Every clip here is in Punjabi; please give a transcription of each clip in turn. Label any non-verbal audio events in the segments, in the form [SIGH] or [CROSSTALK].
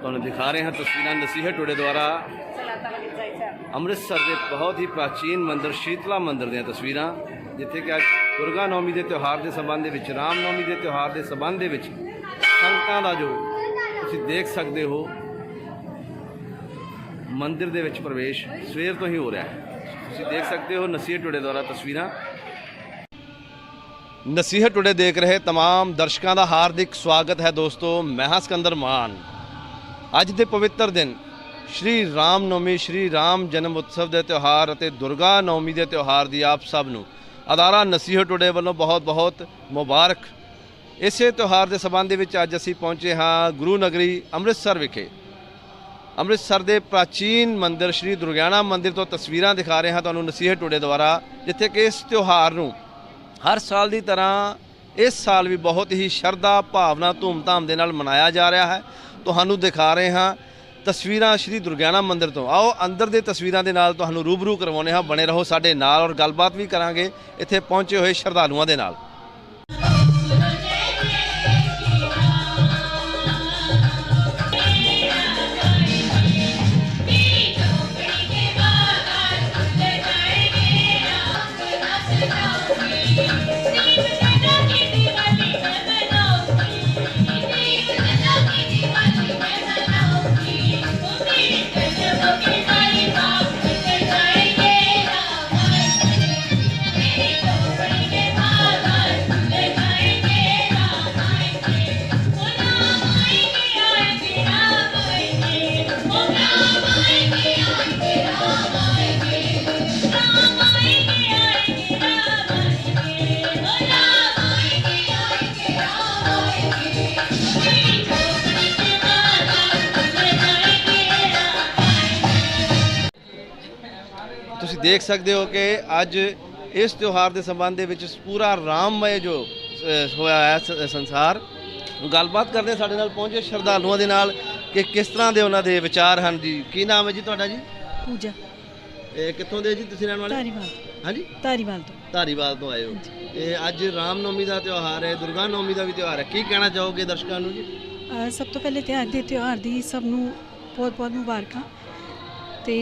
ਤੁਹਾਨੂੰ ਦਿਖਾ ਰਹੇ ਹਾਂ ਤਸਵੀਰਾਂ ਨਸੀਹਤ ਟੋਡੇ ਦੁਆਰਾ ਅੰਮ੍ਰਿਤਸਰ ਦੇ ਬਹੁਤ ਹੀ ਪ੍ਰਾਚੀਨ ਮੰਦਿਰ ਸ਼ੀਤਲਾ ਮੰਦਿਰ ਦੀਆਂ ਤਸਵੀਰਾਂ ਜਿੱਥੇ ਕਿ ਅੱਜ ਦੁਰਗਾ ਨੌਮੀ ਦੇ ਤਿਉਹਾਰ ਦੇ ਸੰਬੰਧ ਦੇ ਵਿੱਚ ਰਾਮ ਨੌਮੀ ਦੇ ਤਿਉਹਾਰ ਦੇ ਸੰਬੰਧ ਦੇ ਵਿੱਚ ਸੰਗਤਾਂ ਦਾ ਜੋ ਤੁਸੀਂ ਦੇਖ ਸਕਦੇ ਹੋ ਮੰਦਿਰ ਦੇ ਵਿੱਚ ਪ੍ਰਵੇਸ਼ ਸਵੇਰ ਤੋਂ ਹੀ ਹੋ ਰਿਹਾ ਹੈ ਤੁਸੀਂ ਦੇਖ ਸਕਦੇ ਹੋ ਨਸੀਹਤ ਟੋਡੇ ਦੁਆਰਾ ਤਸਵੀਰਾਂ ਨਸੀਹਤ ਟੁਡੇ ਦੇਖ ਰਹੇ तमाम ਦਰਸ਼ਕਾਂ ਦਾ ਹਾਰਦਿਕ ਸਵਾਗਤ ਹੈ ਦੋਸਤੋ ਮੈਂ ਹਾਂ ਸਿਕੰਦਰ ਮਾਨ ਅੱਜ ਦੇ ਪਵਿੱਤਰ ਦਿਨ, ਸ਼੍ਰੀ ਰਾਮ ਨੌਮੀ, ਸ਼੍ਰੀ ਰਾਮ ਜਨਮ ਉਤਸਵ ਦੇ ਤਿਉਹਾਰ ਅਤੇ ਦੁਰਗਾ ਨੌਮੀ ਦੇ ਤਿਉਹਾਰ ਦੀ ਆਪ ਸਭ ਨੂੰ ਅਦਾਰਾ ਨਸੀਹਤ ਟੁਡੇ ਵੱਲੋਂ ਬਹੁਤ-ਬਹੁਤ ਮੁਬਾਰਕ। ਇਸੇ ਤਿਉਹਾਰ ਦੇ ਸੰਬੰਧ ਦੇ ਵਿੱਚ ਅੱਜ ਅਸੀਂ ਪਹੁੰਚੇ ਹਾਂ ਗੁਰੂ ਨਗਰੀ ਅੰਮ੍ਰਿਤਸਰ ਵਿਖੇ। ਅੰਮ੍ਰਿਤਸਰ ਦੇ ਪ੍ਰਾਚੀਨ ਮੰਦਿਰ, ਸ਼੍ਰੀ ਦੁਰਗਿਆਣਾ ਮੰਦਿਰ ਤੋਂ ਤਸਵੀਰਾਂ ਦਿਖਾ ਰਹੇ ਹਾਂ ਤੁਹਾਨੂੰ ਨਸੀਹਤ ਟੁਡੇ ਦੁਆਰਾ, ਜਿੱਥੇ ਕਿ ਇਸ ਤਿਉਹਾਰ ਨੂੰ ਹਰ ਸਾਲ ਦੀ ਤਰ੍ਹਾਂ ਇਸ ਸਾਲ ਵੀ ਬਹੁਤ ਹੀ ਸ਼ਰਧਾ, ਭਾਵਨਾ, ਧੂਮਧਾਮ ਦੇ ਨਾਲ ਮਨਾਇਆ ਜਾ ਰਿਹਾ ਹੈ। ਤੁਹਾਨੂੰ ਦਿਖਾ ਰਹੇ ਹਾਂ ਤਸਵੀਰਾਂ ਸ਼੍ਰੀ ਦੁਰਗਿਆਣਾ ਮੰਦਿਰ ਤੋਂ। ਆਓ ਅੰਦਰ ਦੇ ਤਸਵੀਰਾਂ ਦੇ ਨਾਲ ਤੁਹਾਨੂੰ ਰੂਬਰੂ ਕਰਵਾਉਂਦੇ ਹਾਂ। ਬਣੇ ਰਹੋ ਸਾਡੇ ਨਾਲ ਔਰ ਗੱਲਬਾਤ ਵੀ ਕਰਾਂਗੇ ਇੱਥੇ ਪਹੁੰਚੇ ਹੋਏ ਸ਼ਰਧਾਲੂਆਂ ਦੇ ਨਾਲ। ਦੇਖ ਸਕਦੇ ਹੋ ਕਿ ਅੱਜ ਇਸ ਤਿਉਹਾਰ ਦੇ ਸੰਬੰਧ ਦੇ ਵਿੱਚ ਪੂਰਾ ਰਾਮਮय ਜੋ ਹੋਇਆ ਹੈ ਸੰਸਾਰ। ਗੱਲਬਾਤ ਕਰਦੇ ਸਾਡੇ ਨਾਲ ਪਹੁੰਚੇ ਸ਼ਰਧਾਲੂਆਂ ਦੇ ਨਾਲ ਕਿ ਕਿਸ ਤਰ੍ਹਾਂ ਦੇ ਉਹਨਾਂ ਦੇ ਵਿਚਾਰ ਹਨ ਜੀ। ਕੀ ਨਾਮ ਹੈ ਜੀ ਤੁਹਾਡਾ ਜੀ? ਪੂਜਾ। ਇਹ ਕਿੱਥੋਂ ਦੇ ਜੀ ਤੁਸੀਂ ਰਹਿਣ ਵਾਲੇ? ਧਾਰੀਵਾਲ ਹਾਂਜੀ? ਧਾਰੀਵਾਲ ਤੋਂ। ਧਾਰੀਵਾਲ ਤੋਂ ਆਏ ਹੋ। ਤੇ ਅੱਜ ਰਾਮਨੌਮੀ ਦਾ ਤਿਉਹਾਰ ਹੈ ਦੁਰਗਾ ਨੌਮੀ ਦਾ ਵੀ ਤਿਉਹਾਰ ਹੈ। ਕੀ ਕਹਿਣਾ ਚਾਹੋਗੇ ਦਰਸ਼ਕਾਂ ਨੂੰ ਜੀ? ਸਭ ਤੋਂ ਪਹਿਲੇ ਤਿਉਹਾਰ ਦੇ ਤਿਉਹਾਰ ਦੀ ਸਭ ਨੂੰ ਬਹੁਤ ਬਹੁਤ ਮੁਬਾਰਕਾਂ। ਤੇ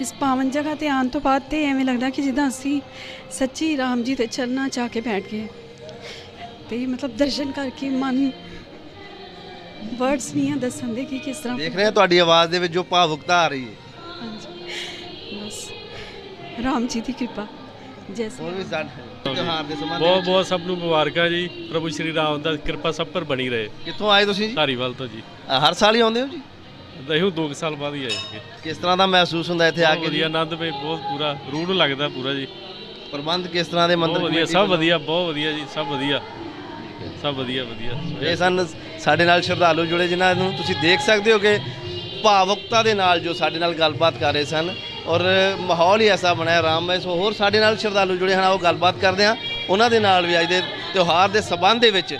ਇਸ ਪਾਵਨ ਜਗ੍ਹਾ ਤੇ ਆਉਣ ਤੋਂ ਬਾਅਦ ਤੇ ਐਵੇਂ ਲੱਗਦਾ ਕਿ ਜਿੱਦਾਂ ਅਸੀਂ ਸੱਚੀ ਰਾਮ ਜੀ ਦੇ ਚਰਨਾਂ 'ਚ ਆ ਕੇ ਬੈਠ ਗਏ। ਤੇ ਮਤਲਬ ਦਰਸ਼ਨ ਕਰਕੇ ਮਨ ਵਰਡਸ ਨਹੀਂ ਆ ਦੱਸਣ ਦੇ ਕਿ ਕਿਸ ਤਰ੍ਹਾਂ ਦੇਖ ਰਹੇ ਹਾਂ ਤੁਹਾਡੀ ਆਵਾਜ਼ ਦੇ ਵਿੱਚ ਜੋ ਭਾਵੁਕਤਾ ਆ ਰਹੀ ਹੈ। ਹਾਂਜੀ। ਬਸ। ਰਾਮ ਜੀ ਦੀ ਕਿਰਪਾ। ਜੈਸੇ ਹੋਰ ਵੀ ਸਾਡੇ ਤਿਉਹਾਰ ਦੇ ਸੰਬੰਧ ਬਹੁਤ ਬਹੁਤ ਸਭ ਨੂੰ ਮੁਬਾਰਕਾਂ ਜੀ। ਪ੍ਰਭੂ ਸ਼੍ਰੀ ਰਾਮ ਦਾ ਕਿਰਪਾ ਸਭ ਪਰ ਬਣੀ ਰਹੇ। ਕਿੱਥੋਂ ਆਏ ਤੁਸੀਂ ਜੀ? ਧਾਰੀਵਾਲ ਤੋਂ ਜੀ। ਹਰ ਸਾਲ ਹੀ ਆਉਂਦੇ ਹੋ ਜੀ? ਦਹੀਂ ਦੋ ਕੁ ਸਾਲ ਬਾਅਦ ਹੀ ਆਏ ਸੀਗੇ। ਕਿਸ ਤਰ੍ਹਾਂ ਦਾ ਮਹਿਸੂਸ ਹੁੰਦਾ ਇੱਥੇ ਆ ਬਹੁਤ ਕੇ ਜੀ? ਵਧੀਆ ਆਨੰਦ ਵੀ ਬਹੁਤ ਪੂਰਾ ਰੂਹ ਨੂੰ ਲੱਗਦਾ ਪੂਰਾ ਜੀ। ਪ੍ਰਬੰਧ ਕਿਸ ਤਰ੍ਹਾਂ ਦੇ ਬਹੁਤ ਮੰਦਿਰ ਵਧੀਆ ਸਭ? ਵਧੀਆ ਬਹੁਤ ਵਧੀਆ ਜੀ ਸਭ ਵਧੀਆ। ਸਭ ਵਧੀਆ ਵਧੀਆ। ਇਹ ਸਨ ਸਾਡੇ ਨਾਲ ਸ਼ਰਧਾਲੂ ਜੁੜੇ ਜਿਨ੍ਹਾਂ ਨੂੰ ਤੁਸੀਂ ਦੇਖ ਸਕਦੇ ਹੋ ਕਿ ਭਾਵੁਕਤਾ ਦੇ ਨਾਲ ਜੋ ਸਾਡੇ ਨਾਲ ਗੱਲਬਾਤ ਕਰ ਰਹੇ ਸਨ ਔਰ ਮਾਹੌਲ ਹੀ ਐਸਾ ਬਣਿਆ ਰਾਮਮय ਸੋ ਹੋਰ ਸਾਡੇ ਨਾਲ ਸ਼ਰਧਾਲੂ ਜੁੜੇ ਹਨ ਉਹ ਗੱਲਬਾਤ ਕਰਦੇ ਹਾਂ। ਉਹਨਾਂ ਦੇ ਨਾਲ ਵੀ ਅੱਜ ਦੇ ਤਿਉਹਾਰ ਦੇ ਸਬੰਧ ਦੇ ਵਿੱਚ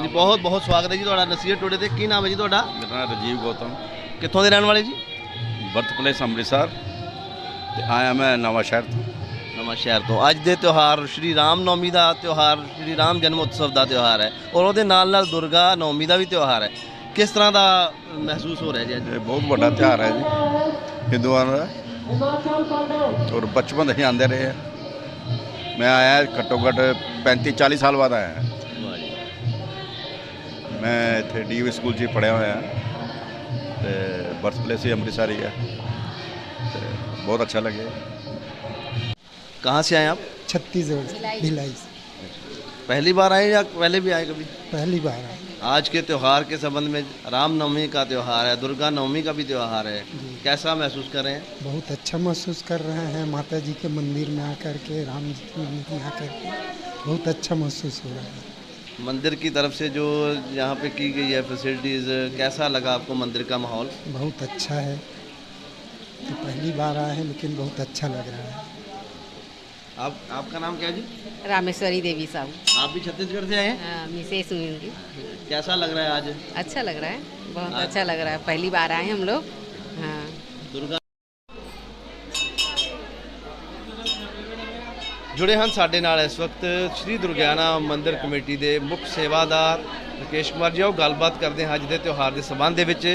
ਹਾਂਜੀ ਬਹੁਤ ਬਹੁਤ ਸਵਾਗਤ ਹੈ ਜੀ ਤੁਹਾਡਾ ਨਸੀਹਤ ਟੋਡੇ ਤੇ। ਕੀ ਨਾਮ ਹੈ ਜੀ ਤੁਹਾਡਾ? ਮੇਰਾ ਨਾਮ ਰਾਜੀਵ ਗੌਤਮ। ਕਿੱਥੋਂ ਦੇ ਰਹਿਣ ਵਾਲੇ ਜੀ? Birth place Amritsar. ਤੇ ਆਇਆ ਮੈਂ ਨਵਾਂ ਸ਼ਹਿਰ ਤੋਂ। ਨਵਾਂ ਸ਼ਹਿਰ ਤੋਂ। ਅੱਜ ਦੇ ਤਿਉਹਾਰ ਸ਼੍ਰੀ ਰਾਮ ਨੌਮੀ ਦਾ ਤਿਉਹਾਰ ਸ਼੍ਰੀ ਰਾਮ ਜਨਮ ਉਤਸਵ ਦਾ ਤਿਉਹਾਰ ਹੈ। ਔਰ ਉਹਦੇ ਨਾਲ ਨਾਲ ਦੁਰਗਾ ਨੌਮੀ ਦਾ ਵੀ ਤਿਉਹਾਰ ਹੈ। ਕਿਸ ਤਰ੍ਹਾਂ ਦਾ ਮਹਿਸੂਸ ਹੋ ਰਿਹਾ ਜੀ ਅੱਜ? ਇਹ ਬਹੁਤ ਵੱਡਾ ਤਿਉਹਾਰ ਹੈ ਜੀ। ਹਿੰਦੂਆਂ ਦਾ। ਔਰ ਬਚਪਨ ਤੋਂ ਹੀ ਆਉਂਦੇ ਰਹੇ ਆ। ਮੈਂ ਆਇਆ ਘੱਟੋ ਘੱਟ 35 40 ਸਾਲ ਬਾਅਦ ਆਇਆ। ਮੈਂ ਇੱਥੇ ਡੀਯੂ ਸਕੂਲ 'ਚ ਹੀ ਪੜ੍ਹਿਆ ਹੋਇਆ ਤੇ ਬਰਥ ਪਲੇਸ ਹੀ ਅੰਮ੍ਰਿਤਸਰ ਹੀ ਹੈ ਤੇ ਬਹੁਤ ਅੱਛਾ ਲੱਗਿਆ कहाँ से आए आप छत्तीसगढ़ भिलाई से पहली बार आए या पहले भी आए कभी पहली बार आए आज के त्यौहार के संबंध में राम नवमी का त्यौहार है दुर्गा नवमी का भी त्यौहार है कैसा महसूस कर रहे हैं बहुत अच्छा महसूस कर रहे हैं माता जी के मंदिर में आकर के राम जी के मंदिर में आकर के बहुत अच्छा महसूस हो रहा है मंदिर की तरफ़ से जो यहाँ पे की गई है फैसिलिटीज़ कैसा लगा आपको मंदिर का माहौल? बहुत अच्छा है। तो पहली बार आया है लेकिन बहुत अच्छा लग रहा है। आप आपका नाम क्या जी? रामेश्वरी देवी साहू। आप भी छत्तीसगढ़ से आए हैं? हाँ, सुनील जी कैसा लग रहा है आज? अच्छा लग रहा है। बहुत अच्छा लग रहा है। पहली बार आए हम लोग। हाँ। दुर्गा ਜੁੜੇ ਹਨ ਸਾਡੇ ਨਾਲ ਇਸ ਵਕਤ ਸ੍ਰੀ ਦੁਰਗਿਆਨਾ ਮੰਦਿਰ ਕਮੇਟੀ ਦੇ ਮੁੱਖ ਸੇਵਾਦਾਰ ਮੁਕੇਸ਼ ਕੁਮਾਰ ਜੀ ਉਹ ਗੱਲਬਾਤ ਕਰਦੇ ਹਾਂ ਅੱਜ ਦੇ ਤਿਉਹਾਰ ਦੇ ਸਬੰਧ ਦੇ ਵਿੱਚ।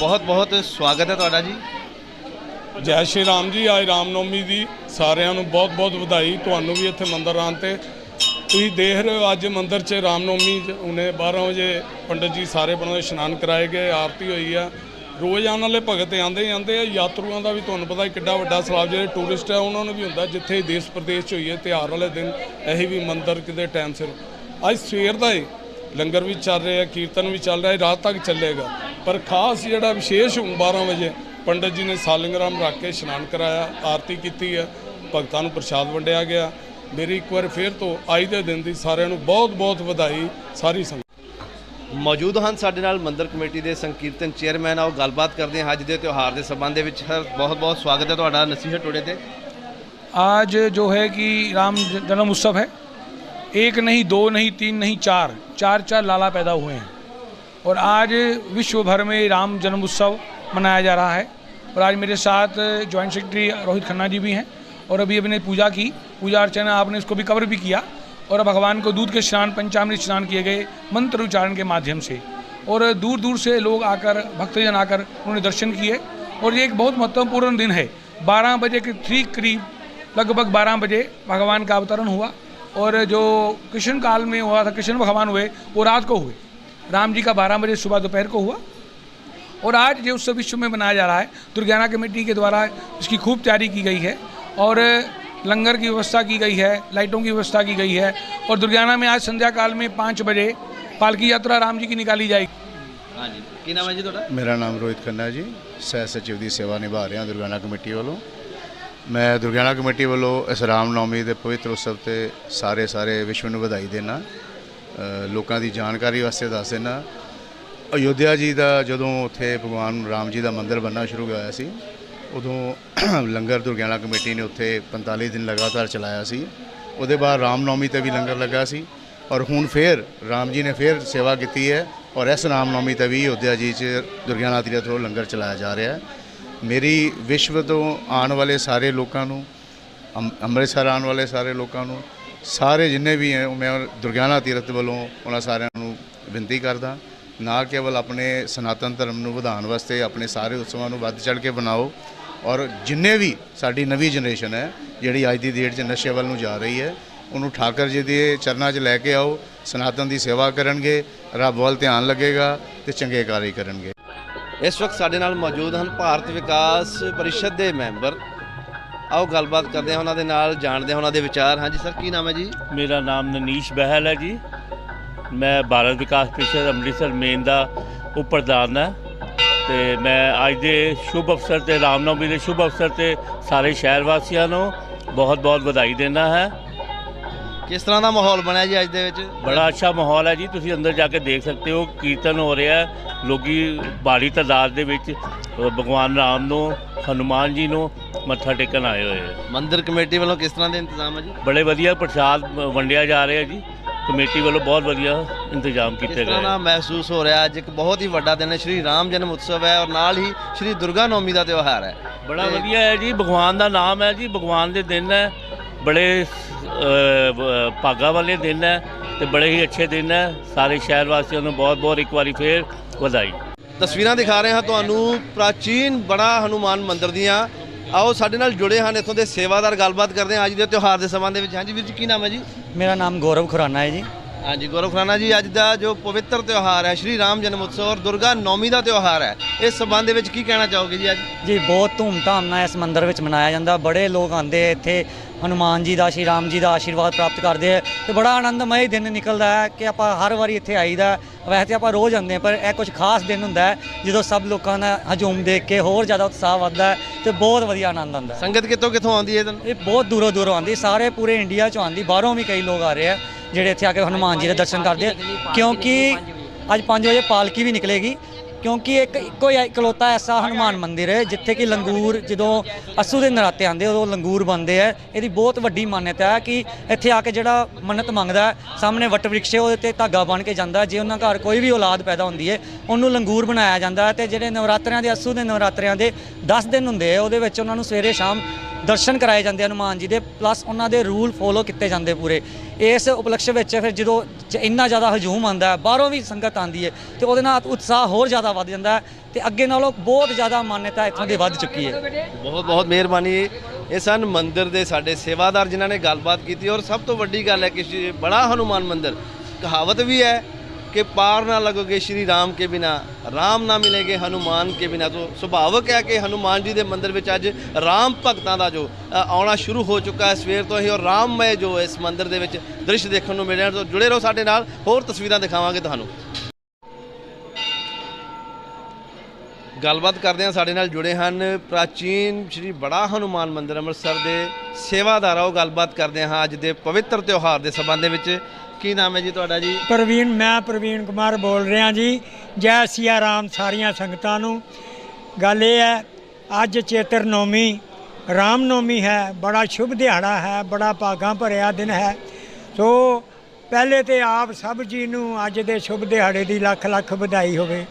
ਬਹੁਤ ਬਹੁਤ ਸਵਾਗਤ ਹੈ ਤੁਹਾਡਾ ਜੀ। ਜੈ ਸ਼੍ਰੀ ਰਾਮ ਜੀ, ਅੱਜ ਰਾਮਨੌਮੀ ਦੀ ਸਾਰਿਆਂ ਨੂੰ ਬਹੁਤ ਬਹੁਤ ਵਧਾਈ। ਤੁਹਾਨੂੰ ਵੀ ਇੱਥੇ ਮੰਦਰ ਆਉਣ ਤੇ ਤੁਸੀਂ ਦੇਖ ਰਹੇ ਹੋ, ਅੱਜ ਮੰਦਰ 'ਚ ਰਾਮਨੌਮੀ 'ਚ ਉਹਨੇ 12 ਵਜੇ ਪੰਡਤ ਜੀ ਸਾਰੇ ਬਣਾਉਂਦੇ ਇਸ਼ਨਾਨ ਕਰਾਏ ਗਏ, ਆਰਤੀ ਹੋਈ ਆ। ਰੋਜ਼ ਆਉਣ ਵਾਲੇ ਭਗਤ ਆਉਂਦੇ ਹੀ ਆਉਂਦੇ ਆ, ਯਾਤਰੂਆਂ ਦਾ ਵੀ ਤੁਹਾਨੂੰ ਪਤਾ ਕਿੱਡਾ ਵੱਡਾ ਸਲਾਬ, ਜਿਹੜੇ ਟੂਰਿਸਟ ਆ, ਉਹਨਾਂ ਨੂੰ ਵੀ ਹੁੰਦਾ, ਜਿੱਥੇ ਦੇਸ਼ ਪ੍ਰਦੇਸ਼ 'ਚ ਹੋਈਏ, ਤਿਉਹਾਰ ਵਾਲੇ ਦਿਨ, ਇਹੀ ਵੀ ਮੰਦਰ ਕਿਤੇ ਟਾਈਮ ਸਿਰ। ਅੱਜ ਸਵੇਰ ਦਾ ਹੀ ਲੰਗਰ ਵੀ ਚੱਲ ਰਿਹਾ, ਕੀਰਤਨ ਵੀ ਚੱਲ ਰਿਹਾ, ਰਾਤ ਤੱਕ ਚੱਲੇਗਾ। ਪਰ ਖਾਸ ਜਿਹੜਾ ਵਿਸ਼ੇਸ਼ ਹੁਣ 12 ਵਜੇ, ਪੰਡਤ ਜੀ ਨੇ ਸਾਲਿੰਗਰਾਮ ਰੱਖ ਕੇ ਇਸ਼ਨਾਨ ਕਰਾਇਆ, ਆਰਤੀ ਕੀਤੀ ਹੈ ਭਗਤਾਂ ਨੂੰ ਪ੍ਰਸ਼ਾਦ ਵੰਡਿਆ ਗਿਆ। ਮੇਰੀ ਇੱਕ ਵਾਰ ਫੇਰ ਤੋਂ ਅੱਜ ਦੇ ਦਿਨ ਦੀ ਸਾਰਿਆਂ ਨੂੰ ਬਹੁਤ ਬਹੁਤ ਵਧਾਈ, ਸਾਰੀ ਸੰਗਤ। ਮੌਜੂਦ ਹਨ ਸਾਡੇ ਨਾਲ ਮੰਦਰ ਕਮੇਟੀ ਦੇ ਸੰਕੀਰਤਨ ਚੇਅਰਮੈਨ ਆਓ ਗੱਲਬਾਤ ਕਰਦੇ ਹਾਂ ਅੱਜ ਦੇ ਤਿਉਹਾਰ ਦੇ ਸਬੰਧ ਦੇ ਵਿੱਚ ਸਰ ਬਹੁਤ ਬਹੁਤ ਸਵਾਗਤ ਹੈ ਤੁਹਾਡਾ ਨਸੀਹਤ ਟੋੜੇ ਤੇ आज जो है कि राम ज- जन्म उत्सव है एक नहीं दो नहीं तीन नहीं चार चार चार लाला पैदा हुए हैं और आज विश्व भर में राम जन्म उत्सव मनाया जा रहा है और आज मेरे साथ जॉइंट सेक्रेटरी रोहित खन्ना जी भी हैं और अभी अभी ने पूजा की पूजा अर्चना आपने इसको भी कवर भी किया और भगवान को दूध के स्नान, पंचामृत स्नान किए गए मंत्र उच्चारण के माध्यम से। और दूर दूर से लोग आकर, भक्तजन आकर उन्होंने दर्शन किए। और ये एक बहुत महत्वपूर्ण दिन है। बारह बजे के ठीक करीब, लगभग बारह बजे भगवान का अवतरण हुआ। और जो कृष्ण काल में हुआ था, कृष्ण भगवान हुए, वो रात को हुए। राम जी का बारह बजे सुबह दोपहर को हुआ। और आज जो उत्सव विश्व में मनाया जा रहा है दुर्गाना कमेटी के द्वारा इसकी खूब तैयारी की गई है। और लंगर की व्यवस्था की गई है लाइटों की व्यवस्था की गई है और दुर्गाना में आज संध्या काल में पाँच बजे पालकी यात्रा राम जी की निकाली जाएगी ਹਾਂਜੀ ਕੀ ਨਾਮ ਹੈ ਜੀ ਤੁਹਾਡਾ ਮੇਰਾ ਨਾਮ ਰੋਹਿਤ ਖੰਨਾ ਜੀ ਸਹਿ ਸਚਿਵ ਦੀ ਸੇਵਾ ਨਿਭਾ ਰਿਹਾ ਦੁਰਗਿਆਨਾ ਕਮੇਟੀ ਵੱਲੋਂ ਮੈਂ ਦੁਰਗਿਆਨਾ ਕਮੇਟੀ ਵੱਲੋਂ ਇਸ ਰਾਮ ਨੌਮੀ ਦੇ ਪਵਿੱਤਰ ਉਤਸਵ ਤੇ ਸਾਰੇ ਸਾਰੇ ਵਿਸ਼ਵ ਨੂੰ ਵਧਾਈ ਦੇਣਾ ਅ, ਲੋਕਾਂ ਦੀ ਜਾਣਕਾਰੀ ਵਾਸਤੇ ਦੱਸ ਦੇਣਾ ਅਯੋਧਿਆ ਜੀ ਦਾ ਜਦੋਂ ਉੱਥੇ ਭਗਵਾਨ ਰਾਮ ਜੀ ਦਾ ਮੰਦਿਰ ਬਣਨਾ ਸ਼ੁਰੂ ਹੋਇਆ ਸੀ ਉਦੋਂ [CLEARS THROAT] ਲੰਗਰ ਦੁਰਗਿਆਣਾ ਕਮੇਟੀ ਨੇ ਉੱਥੇ 45 ਦਿਨ ਲਗਾਤਾਰ ਚਲਾਇਆ ਸੀ। ਉਹਦੇ ਬਾਅਦ ਰਾਮ ਨੌਮੀ ਤੇ ਵੀ ਲੰਗਰ ਲੱਗਾ ਸੀ ਔਰ ਹੁਣ ਫੇਰ ਰਾਮ ਜੀ ਨੇ ਫੇਰ ਸੇਵਾ ਕੀਤੀ ਹੈ ਔਰ ਇਸ ਰਾਮ ਨੌਮੀ ਤੇ ਵੀ ਅਯੋਧਿਆ ਜੀ 'ਚ ਦੁਰਗਿਆਣਾ ਤੀਰਥ ਤੋਂ ਲੰਗਰ ਚਲਾਇਆ ਜਾ ਰਿਹਾ ਹੈ। ਮੇਰੀ ਵਿਸ਼ਵ ਤੋਂ ਆਉਣ ਵਾਲੇ ਸਾਰੇ ਲੋਕਾਂ ਨੂੰ, ਅੰਮ- ਅੰਮ੍ਰਿਤਸਰ ਆਉਣ ਵਾਲੇ ਸਾਰੇ ਲੋਕਾਂ ਨੂੰ, ਸਾਰੇ ਜਿੰਨੇ ਵੀ ਹੈ, ਮੈਂ ਦੁਰਗਿਆਣਾ ਤੀਰਥ ਵੱਲੋਂ ਉਹਨਾਂ ਸਾਰਿਆਂ ਨੂੰ ਬੇਨਤੀ ਕਰਦਾ, ਨਾ ਕੇਵਲ ਆਪਣੇ ਸਨਾਤਨ ਧਰਮ ਨੂੰ ਵਧਾਉਣ ਵਾਸਤੇ ਆਪਣੇ ਸਾਰੇ ਉਤਸਵਾਂ ਨੂੰ ਵੱਧ ਚੜ ਕੇ ਬਣਾਓ ਔਰ ਜਿੰਨੇ ਵੀ ਸਾਡੀ ਨਵੀਂ ਜਨਰੇਸ਼ਨ ਹੈ ਜਿਹੜੀ ਅੱਜ ਦੀ ਡੇਟ 'ਚ ਨਸ਼ੇ ਵੱਲ ਨੂੰ ਜਾ ਰਹੀ ਹੈ ਉਹਨੂੰ ਠਾਕਰ ਜੀ ਦੇ ਚਰਨਾਂ 'ਚ ਲੈ ਕੇ ਆਓ ਸਨਾਤਨ ਦੀ ਸੇਵਾ ਕਰਨਗੇ ਰੱਬ ਵੱਲ ਧਿਆਨ ਲੱਗੇਗਾ ਤੇ ਚੰਗੇ ਕਾਰਜ ਕਰਨਗੇ। ਇਸ ਵਕਤ ਸਾਡੇ ਨਾਲ ਮੌਜੂਦ ਹਨ ਭਾਰਤ ਵਿਕਾਸ ਪਰਿਸ਼ਦ ਦੇ ਮੈਂਬਰ। ਆਓ ਗੱਲਬਾਤ ਕਰਦੇ ਹਾਂ ਉਹਨਾਂ ਦੇ ਨਾਲ ਜਾਣਦੇ ਹਾਂ ਉਹਨਾਂ ਦੇ ਵਿਚਾਰ। ਹਾਂਜੀ ਸਰ ਕੀ ਨਾਮ ਹੈ ਜੀ? ਮੇਰਾ ਨਾਮ ਨਨੀਸ਼ ਬਹਿਲ ਹੈ ਜੀ। ਮੈਂ ਭਾਰਤ ਵਿਕਾਸ ਪ੍ਰੀਸ਼ਦ ਅੰਮ੍ਰਿਤਸਰ ਮੇਨ ਦਾ ਉਪ ਪ੍ਰਧਾਨ ਹਾਂ। ਤੇ ਮੈਂ ਅੱਜ ਦੇ ਸ਼ੁਭ ਅਵਸਰ ਤੇ ਰਾਮਨਵਮੀ ਦੇ ਸ਼ੁਭ ਅਵਸਰ ਤੇ ਸਾਰੇ ਸ਼ਹਿਰ ਵਾਸੀਆਂ ਨੂੰ ਬਹੁਤ ਬਹੁਤ ਵਧਾਈ ਦੇਣਾ ਹੈ। ਕਿਸ ਤਰ੍ਹਾਂ ਦਾ ਮਾਹੌਲ ਬਣਿਆ ਜੀ ਅੱਜ ਦੇ ਵਿੱਚ? ਬੜਾ ਅੱਛਾ ਮਾਹੌਲ ਹੈ ਜੀ। ਤੁਸੀਂ ਅੰਦਰ ਜਾ ਕੇ ਦੇਖ ਸਕਦੇ ਹੋ ਕੀਰਤਨ ਹੋ ਰਿਹਾ ਹੈ। ਲੋਕੀ ਭਾਰੀ ਤਾਦਾਦ ਦੇ ਵਿੱਚ ਭਗਵਾਨ ਰਾਮ ਨੂੰ ਹਨੂਮਾਨ ਜੀ ਨੂੰ ਮੱਥਾ ਟੇਕਣ ਆਏ ਹੋਏ ਹੈ। ਮੰਦਿਰ ਕਮੇਟੀ ਵੱਲੋਂ ਕਿਸ ਤਰ੍ਹਾਂ ਦੇ ਇੰਤਜ਼ਾਮ ਹੈ ਜੀ? ਬੜੇ ਵਧੀਆ ਪ੍ਰਸ਼ਾਦ ਵੰਡਿਆ ਜਾ ਰਿਹਾ ਜੀ। ਕਮੇਟੀ ਵੱਲੋਂ ਬਹੁਤ ਵਧੀਆ ਇੰਤਜ਼ਾਮ ਕੀਤੇ ਗਏ। ਦਾ ਮਹਿਸੂਸ ਹੋ ਰਿਹਾ ਅੱਜ ਇੱਕ ਬਹੁਤ ਹੀ ਵੱਡਾ ਦਿਨ ਹੈ। ਸ਼੍ਰੀ ਰਾਮ ਜਨਮ ਉਤਸਵ ਹੈ ਔਰ ਨਾਲ ਹੀ ਸ਼੍ਰੀ ਦੁਰਗਾ ਨੌਮੀ ਦਾ ਤਿਉਹਾਰ ਹੈ। ਬੜਾ ਵਧੀਆ ਹੈ ਜੀ ਭਗਵਾਨ ਦਾ ਨਾਮ ਹੈ ਜੀ ਭਗਵਾਨ ਦੇ ਦਿਨ ਹੈ। ਬੜੇ ਭਾਗਾ ਵਾਲੇ ਦਿਨ ਹੈ ਤੇ ਬੜੇ ਹੀ ਅੱਛੇ ਦਿਨ ਹੈ। ਸਾਰੇ ਸ਼ਹਿਰ ਵਾਸੀਆਂ ਨੂੰ ਬਹੁਤ ਬਹੁਤ ਇੱਕ ਵਾਰੀ ਫੇਰ ਵਧਾਈ। ਤਸਵੀਰਾਂ ਦਿਖਾ ਰਹੇ ਹਾਂ ਤੁਹਾਨੂੰ ਪ੍ਰਾਚੀਨ ਬੜਾ ਹਨੂਮਾਨ ਮੰਦਿਰ ਦੀਆਂ। ਆਓ ਸਾਡੇ ਨਾਲ ਜੁੜੇ ਹਨ ਇੱਥੋਂ ਦੇ ਸੇਵਾਦਾਰ ਗੱਲਬਾਤ ਕਰਦੇ ਹਾਂ। ਅੱਜ ਦੇ ਤਿਉਹਾਰ ਦੇ ਸੰਬੰਧ ਦੇ ਵਿੱਚ। ਹਾਂਜੀ ਵੀਰ ਜੀ ਕੀ ਨਾਮ ਹੈ ਜੀ? ਮੇਰਾ ਨਾਮ ਗੌਰਵ ਖੁਰਾਨਾ ਹੈ ਜੀ। ਹਾਂਜੀ ਗੌਰਵ ਖੁਰਾਨਾ ਜੀ ਅੱਜ ਦਾ ਜੋ ਪਵਿੱਤਰ ਤਿਉਹਾਰ ਹੈ ਸ਼੍ਰੀ ਰਾਮ ਜਨਮ ਉਤਸਵ ਔਰ ਦੁਰਗਾ ਨੌਮੀ ਦਾ ਤਿਉਹਾਰ ਹੈ ਇਸ ਸੰਬੰਧ ਦੇ ਵਿੱਚ ਕੀ ਕਹਿਣਾ ਚਾਹੋਗੇ ਜੀ ਅੱਜ? ਜੀ ਬਹੁਤ ਧੂਮਧਾਮ ਨਾਲ ਇਸ ਮੰਦਿਰ ਵਿੱਚ ਮਨਾਇਆ ਜਾਂਦਾ। ਬੜੇ ਲੋਕ ਆਉਂਦੇ ਇੱਥੇ ਹਨੂਮਾਨ ਜੀ ਦਾ ਸ਼੍ਰੀ ਰਾਮ ਜੀ ਦਾ ਆਸ਼ੀਰਵਾਦ ਪ੍ਰਾਪਤ ਕਰਦੇ ਆ ਤੇ ਬੜਾ ਆਨੰਦਮਈ ਦਿਨ ਨਿਕਲਦਾ ਹੈ ਕਿ ਆਪਾਂ ਹਰ ਵਾਰੀ ਇੱਥੇ ਆਈਦਾ ਵੈਸੇ ਤੇ ਆਪਾਂ ਰੋਜ਼ ਆਉਂਦੇ ਹਾਂ ਪਰ ਇਹ ਕੁਝ ਖਾਸ ਦਿਨ ਹੁੰਦਾ ਹੈ ਜਦੋਂ ਸਭ ਲੋਕਾਂ ਦਾ ਹਜੂਮ ਦੇਖ ਕੇ ਹੋਰ ਜ਼ਿਆਦਾ ਉਤਸ਼ਾਹ ਵੱਧਦਾ ਹੈ ਤੇ ਬਹੁਤ ਵਧੀਆ ਆਨੰਦ ਆਉਂਦਾ ਹੈ। ਸੰਗਤ ਕਿੱਥੋਂ ਕਿੱਥੋਂ ਆਉਂਦੀ ਹੈ ਤੁਹਾਨੂੰ? ਇਹ ਬਹੁਤ ਦੂਰੋਂ ਦੂਰੋਂ ਆਉਂਦੀ ਸਾਰੇ ਪੂਰੇ ਇੰਡੀਆ ਚੋਂ ਆਉਂਦੀ ਬਾਹਰੋਂ ਵੀ ਕਈ ਲੋਕ ਆ ਰਹੇ ਆ ਜਿਹੜੇ ਇੱਥੇ ਆ ਕੇ ਹਨੂਮਾਨ ਜੀ ਦੇ ਦਰਸ਼ਨ ਕਰਦੇ ਆ। ਕਿਉਂਕਿ ਅੱਜ 5 ਵਜੇ ਪਾਲਕੀ ਵੀ ਨਿਕਲੇਗੀ। ਕਿਉਂਕਿ ਇੱਕ ਇੱਕੋ ਹੀ ਇਕਲੌਤਾ ਐਸਾ ਹਨੂਮਾਨ ਮੰਦਿਰ ਹੈ, ਜਿੱਥੇ ਕਿ ਲੰਗੂਰ ਜਦੋਂ ਅਸੂ ਦੇ ਨਰਾਤੇ ਆਉਂਦੇ ਉਦੋਂ ਲੰਗੂਰ ਬਣਦੇ ਆ। ਇਹਦੀ ਬਹੁਤ ਵੱਡੀ ਮਾਨਤਾ ਹੈ ਕਿ ਇੱਥੇ ਆ ਕੇ ਜਿਹੜਾ ਮੰਨਤ ਮੰਗਦਾ ਸਾਹਮਣੇ ਵਟ ਵ੍ਰਿਕਸ਼ ਉਹਦੇ ਤੇ ਧਾਗਾ ਬਣ ਕੇ ਜਾਂਦਾ ਜੇ ਉਹਨਾਂ ਘਰ ਕੋਈ ਵੀ ਔਲਾਦ ਪੈਦਾ ਹੁੰਦੀ ਹੈ, ਉਹਨੂੰ ਲੰਗੂਰ ਬਣਾਇਆ ਜਾਂਦਾ ਹੈ ਤੇ ਜਿਹੜੇ ਨਵਰਾਤਰਿਆਂ ਦੇ, ਅਸੂ ਦੇ ਨਵਰਾਤਰਿਆਂ ਦੇ 10 ਦਿਨ ਹੁੰਦੇ ਆ, ਉਹਦੇ ਵਿੱਚ ਉਹਨਾਂ ਨੂੰ ਸਵੇਰੇ ਸ਼ਾਮ ਦਰਸ਼ਨ ਕਰਾਏ ਜਾਂਦੇ ਹਨੂਮਾਨ ਜੀ ਦੇ ਪਲੱਸ ਉਹਨਾਂ ਦੇ ਰੂਲ ਫੋਲੋ ਕੀਤੇ ਜਾਂਦੇ ਪੂਰੇ। ਇਸ ਉਪਲਕਸ਼ ਵਿੱਚ ਫਿਰ ਜਦੋਂ ਜ- ਇੰਨਾ ਜ਼ਿਆਦਾ ਹਜੂਮ ਆਉਂਦਾ ਹੈ, ਬਾਹਰੋਂ ਵੀ ਸੰਗਤ ਆਉਂਦੀ ਹੈ, ਤੇ ਉਹਦੇ ਨਾਲ ਉਤਸ਼ਾਹ ਹੋਰ ਜ਼ਿਆਦਾ ਵੱਧ ਜਾਂਦਾ ਹੈ, ਤੇ ਅੱਗੇ ਨਾਲੋਂ ਬਹੁਤ ਜ਼ਿਆਦਾ ਮਾਨਤਾ ਇੱਥੋਂ ਦੀ ਵੱਧ ਚੁੱਕੀ ਹੈ। ਬਹੁਤ ਬਹੁਤ ਮਿਹਰਬਾਨੀ ਇਹ ਸਨ ਮੰਦਿਰ ਦੇ ਸਾਡੇ ਸੇਵਾਦਾਰ ਜਿਨ੍ਹਾਂ ਨੇ ਗੱਲਬਾਤ ਕੀਤੀ, ਔਰ ਸਭ ਤੋਂ ਵੱਡੀ ਗੱਲ ਹੈ ਕਿ ਸ਼੍ਰੀ- ਬੜਾ ਹਨੂਮਾਨ ਮੰਦਿਰ। ਕਹਾਵਤ ਵੀ ਹੈ ਕਿ ਪਾਰ ਨਾ ਲੱਗੋਗੇ ਸ਼੍ਰੀ ਰਾਮ ਕੇ ਬਿਨਾ, ਰਾਮ ਨਾ ਮਿਲੇਗੇ ਹਨੂਮਾਨ ਕੇ ਬਿਨਾ। ਤੋਂ ਸੁਭਾਵਕ ਹੈ ਕਿ ਹਨੂਮਾਨ ਜੀ ਦੇ ਮੰਦਰ ਵਿੱਚ ਅੱਜ ਰਾਮ ਭਗਤਾਂ ਦਾ ਜੋ ਆਉਣਾ ਸ਼ੁਰੂ ਹੋ ਚੁੱਕਾ ਹੈ। ਸਵੇਰ ਤੋਂ ਹੀ ਔਰ ਰਾਮਮय ਜੋ ਇਸ ਮੰਦਰ ਦੇ ਵਿੱਚ ਦ੍ਰਿਸ਼ ਦੇਖਣ ਨੂੰ ਮਿਲਿਆ ਤੋਂ ਜੁੜੇ ਰਹੋ ਸਾਡੇ ਨਾਲ, ਹੋਰ ਤਸਵੀਰਾਂ ਦਿਖਾਵਾਂਗੇ ਤੁਹਾਨੂੰ। ਗੱਲਬਾਤ ਕਰਦੇ ਹਾਂ, ਸਾਡੇ ਨਾਲ ਜੁੜੇ ਹਨ ਪ੍ਰਾਚੀਨ ਸ਼੍ਰੀ ਬੜਾ ਹਨੂਮਾਨ ਮੰਦਰ ਅੰਮ੍ਰਿਤਸਰ ਦੇ ਸੇਵਾਦਾਰ ਉਹ ਗੱਲਬਾਤ ਕਰਦੇ ਹਾਂ ਅੱਜ ਦੇ ਪਵਿੱਤਰ ਤਿਉਹਾਰ ਦੇ ਸਬੰਧ ਦੇ ਵਿੱਚ। ਕੀ ਨਾਮ ਹੈ ਜੀ ਤੁਹਾਡਾ ਜੀ? ਪ੍ਰਵੀਨ, ਮੈਂ ਪ੍ਰਵੀਨ ਕੁਮਾਰ ਬੋਲ ਰਿਹਾ ਜੀ। ਜੈ ਸਿਆ ਰਾਮ ਸਾਰੀਆਂ ਸੰਗਤਾਂ ਨੂੰ। ਗੱਲ ਇਹ ਹੈ, ਅੱਜ ਚੇਤਰ ਨੌਮੀ, ਰਾਮ ਨੌਮੀ ਹੈ, ਬੜਾ ਸ਼ੁਭ ਦਿਹਾੜਾ ਹੈ, ਬੜਾ ਭਾਗਾਂ ਭਰਿਆ ਦਿਨ ਹੈ। ਸੋ ਪਹਿਲੇ ਤੇ ਆਪ ਸਭ ਜੀ ਨੂੰ ਅੱਜ ਦੇ ਸ਼ੁਭ ਦਿਹਾੜੇ ਦੀ ਲੱਖ ਲੱਖ ਵਧਾਈ ਹੋਵੇ।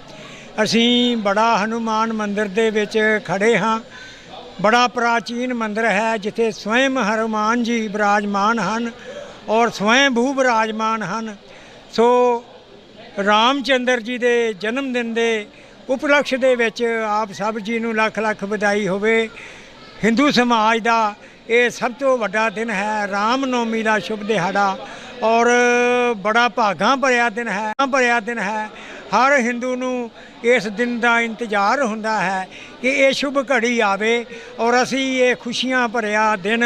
ਅਸੀਂ ਬੜਾ ਹਨੂਮਾਨ ਮੰਦਿਰ ਦੇ ਵਿੱਚ ਖੜੇ ਹਾਂ। ਬੜਾ ਪ੍ਰਾਚੀਨ ਮੰਦਿਰ ਹੈ, ਜਿੱਥੇ ਸਵੈਮ ਹਨੂਮਾਨ ਜੀ ਬਿਰਾਜਮਾਨ ਹਨ। ਔਰ ਸਵੈਮ ਭੂ ਬਿਰਾਜਮਾਨ ਹਨ। ਸੋ ਰਾਮਚੰਦਰ ਜੀ ਦੇ ਜਨਮ ਦਿਨ ਦੇ ਉਪਲਕਸ਼ ਦੇ ਵਿੱਚ ਆਪ ਸਭ ਜੀ ਨੂੰ ਲੱਖ ਲੱਖ ਵਧਾਈ ਹੋਵੇ। ਹਿੰਦੂ ਸਮਾਜ ਦਾ ਇਹ ਸਭ ਤੋਂ ਵੱਡਾ ਦਿਨ ਹੈ। ਰਾਮ ਨੌਮੀ ਦਾ ਸ਼ੁਭ ਦਿਹਾੜਾ ਔਰ ਬੜਾ ਭਾਗਾਂ ਭਰਿਆ ਦਿਨ ਹੈ। ਭਰਿਆ ਦਿਨ ਹੈ। ਹਰ ਹਿੰਦੂ ਨੂੰ ਇਸ ਦਿਨ ਦਾ ਇੰਤਜ਼ਾਰ ਹੁੰਦਾ ਹੈ ਕਿ ਇਹ ਸ਼ੁਭ ਘੜੀ ਆਵੇ ਔਰ ਅਸੀਂ ਇਹ ਖੁਸ਼ੀਆਂ ਭਰਿਆ ਦਿਨ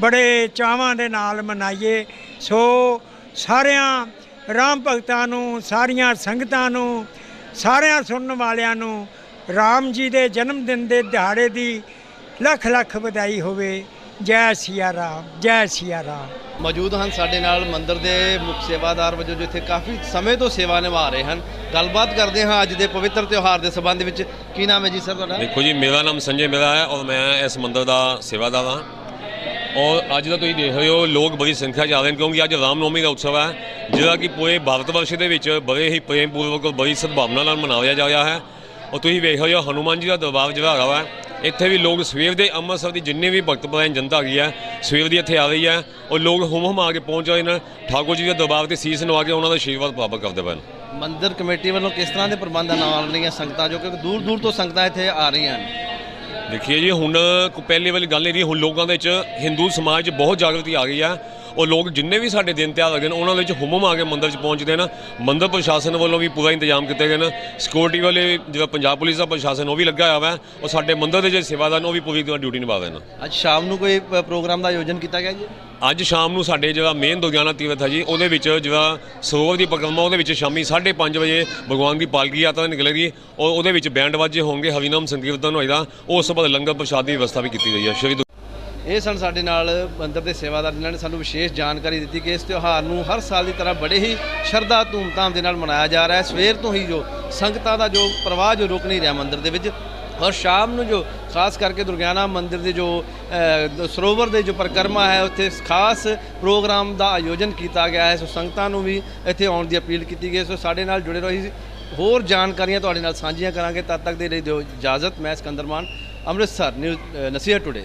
ਬੜੇ ਚਾਵਾਂ ਦੇ ਨਾਲ ਮਨਾਈਏ। ਸੋ ਸਾਰਿਆਂ ਰਾਮ ਭਗਤਾਂ ਨੂੰ, ਸਾਰੀਆਂ ਸੰਗਤਾਂ ਨੂੰ, ਸਾਰਿਆਂ ਸੁਣਨ ਵਾਲਿਆਂ ਨੂੰ ਰਾਮ ਜੀ ਦੇ ਜਨਮ ਦਿਨ ਦੇ ਦਿਹਾੜੇ ਦੀ ਲੱਖ ਲੱਖ ਵਧਾਈ ਹੋਵੇ। ਜੈ ਸਿਆ ਰਾਮ, ਜੈ ਸਿਆ ਰਾਮ। ਮੌਜੂਦ ਹਨ ਸਾਡੇ ਨਾਲ ਮੰਦਰ ਦੇ ਮੁੱਖ ਸੇਵਾਦਾਰ ਵਜੋਂ ਜੋ ਇੱਥੇ ਕਾਫੀ ਸਮੇਂ ਤੋਂ ਸੇਵਾ ਨਿਭਾ ਰਹੇ ਹਨ। ਗੱਲਬਾਤ ਕਰਦੇ ਹਾਂ ਅੱਜ ਦੇ ਪਵਿੱਤਰ ਤਿਉਹਾਰ ਦੇ ਸੰਬੰਧ ਵਿੱਚ। ਕੀ ਨਾਮ ਹੈ ਜੀ ਸਰ ਤੁਹਾਡਾ? ਦੇਖੋ ਜੀ, ਮੇਰਾ ਨਾਮ ਸੰਜੇ ਮੇਰਾ ਹੈ ਔਰ ਮੈਂ ਇਸ ਮੰਦਰ ਦਾ ਸੇਵਾਦਾਰ ਹਾਂ। ਔਰ ਅੱਜ ਦਾ ਤੁਸੀਂ ਦੇਖ ਰਹੇ ਹੋ, ਲੋਕ ਬੜੀ ਸੰਖਿਆ 'ਚ ਆ ਰਹੇ ਨੇ ਕਿਉਂਕਿ ਅੱਜ ਰਾਮ ਨੌਮੀ ਦਾ ਉਤਸਵ ਹੈ, ਜਿਹੜਾ ਕਿ ਪੂਰੇ ਭਾਰਤ ਵਰਸ਼ ਦੇ ਵਿੱਚ ਬੜੇ ਹੀ ਪ੍ਰੇਮ ਪੂਰਵਕ ਔਰ ਬੜੀ ਸਦਭਾਵਨਾ ਨਾਲ ਮਨਾਇਆ ਜਾ ਰਿਹਾ ਹੈ। ਔਰ ਤੁਸੀਂ ਵੇਖ ਰਹੇ ਹੋ, ਹਨੂਮਾਨ ਜੀ ਦਾ ਦਰਬਾਰ ਜਿਹੜਾ ਹੈਗਾ ਵਾ ਇੱਥੇ ਵੀ ਲੋਕ ਸਵੇਰ ਦੇ ਅੰਮ੍ਰਿਤਸਰ ਦੀ ਜਿੰਨੇ ਵੀ ਭਗਤ ਪਰਾਇਣ ਜਨਤਾ ਹੈਗੀ ਹੈ ਸਵੇਰ ਦੀ ਇੱਥੇ ਆ ਰਹੀ ਹੈ ਔਰ ਲੋਕ ਹੁਮ ਹੁਮ ਆ ਕੇ ਪਹੁੰਚ ਰਹੇ ਨੇ। ਠਾਕੁਰ ਜੀ ਦੇ ਦਰਬਾਰ ਤੇ ਸੀਸ ਨਵਾ ਕੇ ਉਹਨਾਂ ਦਾ ਆਸ਼ੀਰਵਾਦ ਪ੍ਰਾਪਤ ਕਰਦੇ ਪਏ ਮੰਦਿਰ ਕਮੇਟੀ ਵੱਲੋਂ ਕਿਸ ਤਰ੍ਹਾਂ ਦੇ ਪ੍ਰਬੰਧ ਨਾਲ ਰਹੀਆਂ ਸੰਗਤਾਂ ਜੋ ਕਿ ਦੂਰ ਦੂਰ ਤੋਂ ਸੰਗਤਾਂ ਇੱਥੇ ਆ ਰਹੀਆਂ ਹਨ ਦੇਖੀਏ ਜੀ ਹੁਣ ਪਹਿਲੇ ਵਾਲੀ ਗੱਲ ਨਹੀਂ ਰਹੀ ਹੁਣ ਲੋਕਾਂ ਦੇ ਵਿੱਚ ਹਿੰਦੂ ਸਮਾਜ 'ਚ ਬਹੁਤ ਜਾਗਰਤੀ ਆ ਗਈ ਆ। ਉਹ ਲੋਕ ਜਿੰਨੇ ਵੀ ਸਾਡੇ ਦਿਨ ਤਿਉਹਾਰ ਹੈਗੇ ਨੇ ਉਹਨਾਂ ਦੇ ਵਿੱਚ ਹੁਮਮ ਆ ਕੇ ਮੰਦਿਰ 'ਚ ਪਹੁੰਚਦੇ ਨੇ ਮੰਦਿਰ ਪ੍ਰਸ਼ਾਸਨ ਵੱਲੋਂ ਵੀ ਪੂਰਾ ਇੰਤਜ਼ਾਮ ਕੀਤੇ ਗਏ ਨੇ। ਸਿਕਿਉਰਿਟੀ ਵਾਲੇ ਜਿਹੜਾ ਪੰਜਾਬ ਪੁਲਿਸ ਦਾ ਪ੍ਰਸ਼ਾਸਨ ਉਹ ਵੀ ਲੱਗਾ ਹੋਇਆ ਵਾ। ਉਹ ਸਾਡੇ ਮੰਦਿਰ ਦੇ ਜਿਹੜੇ ਸੇਵਾਦਾਰ ਨੇ ਉਹ ਵੀ ਪੂਰੀ ਤਰ੍ਹਾਂ ਡਿਊਟੀ ਨਿਭਾ ਰਹੇ ਨੇ। ਅੱਜ ਸ਼ਾਮ ਨੂੰ ਕੋਈ ਪ੍ਰੋਗਰਾਮ ਦਾ ਆਯੋਜਨ ਕੀਤਾ ਗਿਆ ਜੀ? ਅੱਜ ਸ਼ਾਮ ਨੂੰ ਸਾਡੇ ਜਿਹੜਾ ਮੇਨ ਦੁਰਗਿਆਨਾ ਤੀਰਥ ਹੈ ਜੀ ਉਹਦੇ ਵਿੱਚ ਜਿਹੜਾ ਸਰੋਵਰ ਦੀ ਪਰਿਕਰਮਾ ਉਹਦੇ ਵਿੱਚ ਸ਼ਾਮੀ 5:30 ਵਜੇ ਭਗਵਾਨ ਦੀ ਪਾਲਕੀ ਯਾਤਰਾ ਨਿਕਲੇਗੀ ਔਰ ਉਹਦੇ ਵਿੱਚ ਬੈਂਡ ਵਾਜੇ ਹੋਣਗੇ ਹਰੀਨਾਮ ਸੰਕੀਰਤਨ ਹੋਏਗਾ। ਉਸ ਤੋਂ ਬਾਅਦ ਲੰਗਰ ਪ੍ਰਸ਼ਾਦ ਦੀ ਵਿਵਸਥਾ ਵੀ ਕੀਤੀ ਗਈ ਹੈ। ਸ਼੍ਰੀ ਇਹ ਸਨ ਸਾਡੇ ਨਾਲ ਮੰਦਰ ਦੇ ਸੇਵਾਦਾਰ ਜਿਨ੍ਹਾਂ ਨੇ ਸਾਨੂੰ ਵਿਸ਼ੇਸ਼ ਜਾਣਕਾਰੀ ਦਿੱਤੀ ਕਿ ਇਸ ਤਿਉਹਾਰ ਨੂੰ ਹਰ ਸਾਲ ਦੀ ਤਰ੍ਹਾਂ ਬੜੇ ਹੀ ਸ਼ਰਧਾ, ਧੂਮਧਾਮ ਦੇ ਨਾਲ ਮਨਾਇਆ ਜਾ ਰਿਹਾ ਹੈ। ਸਵੇਰ ਤੋਂ ਹੀ ਜੋ ਸੰਗਤਾਂ ਦਾ ਜੋ ਪ੍ਰਵਾਹ ਜੋ ਰੁਕ ਨਹੀਂ ਰਿਹਾ ਮੰਦਰ ਦੇ ਵਿੱਚ ਔਰ ਸ਼ਾਮ ਨੂੰ ਜੋ, ਖਾਸ ਕਰਕੇ ਦੁਰਗਿਆਨਾ ਮੰਦਿਰ ਦੇ ਜੋ ਸਰੋਵਰ ਦੇ ਜੋ ਪਰਿਕਰਮਾ ਹੈ, ਉੱਥੇ ਖਾਸ ਪ੍ਰੋਗਰਾਮ ਦਾ ਆਯੋਜਨ ਕੀਤਾ ਗਿਆ ਹੈ। ਸੋ ਸੰਗਤਾਂ ਨੂੰ ਵੀ ਇੱਥੇ ਆਉਣ ਦੀ ਅਪੀਲ ਕੀਤੀ ਗਈ ਸੋ ਸਾਡੇ ਨਾਲ ਜੁੜੇ ਰਹੋ। ਹੋਰ ਜਾਣਕਾਰੀਆਂ ਤੁਹਾਡੇ ਨਾਲ ਸਾਂਝੀਆਂ ਕਰਾਂਗੇ। ਤਦ ਤੱਕ ਦੇ ਲਈ ਦਿਓ ਇਜਾਜ਼ਤ। ਮੈਂ ਸਿਕੰਦਰ ਮਾਨ, ਅੰਮ੍ਰਿਤਸਰ ਨਿਊਜ਼ ਨਸੀਹਤ ਟੁਡੇ।